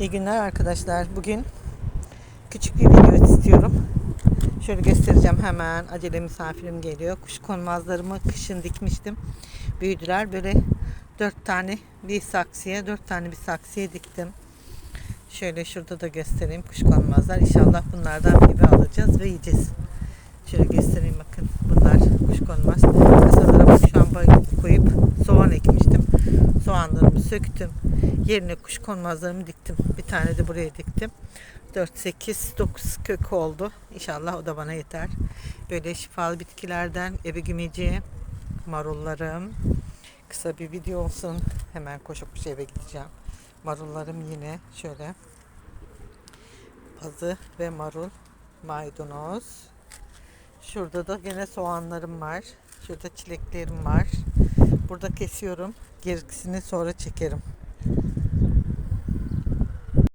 İyi günler arkadaşlar. Bugün küçük bir video istiyorum. Şöyle göstereceğim hemen. Acele misafirim geliyor. Kuş konmazlarımı kışın dikmiştim. Büyüdüler. Böyle dört tane bir saksıya, dört tane bir saksıya diktim. Şöyle şurada da göstereyim kuş konmazlar. İnşallah bunlardan gibi alacağız ve yiyeceğiz. Şöyle göstereyim Soğanlarımı söktüm. Yerine kuş konmazlarımı diktim. Bir tane de buraya diktim. 4, 8, 9 kök oldu. İnşallah o da bana yeter. Böyle şifalı bitkilerden ebe gümeciye marullarım. Kısa bir video olsun. Hemen koşup koşup eve gideceğim. Marullarım yine şöyle. Pazı ve marul. Maydanoz. Şurada da gene soğanlarım var. Şurada çileklerim var. Burada kesiyorum. Gerisini sonra çekerim.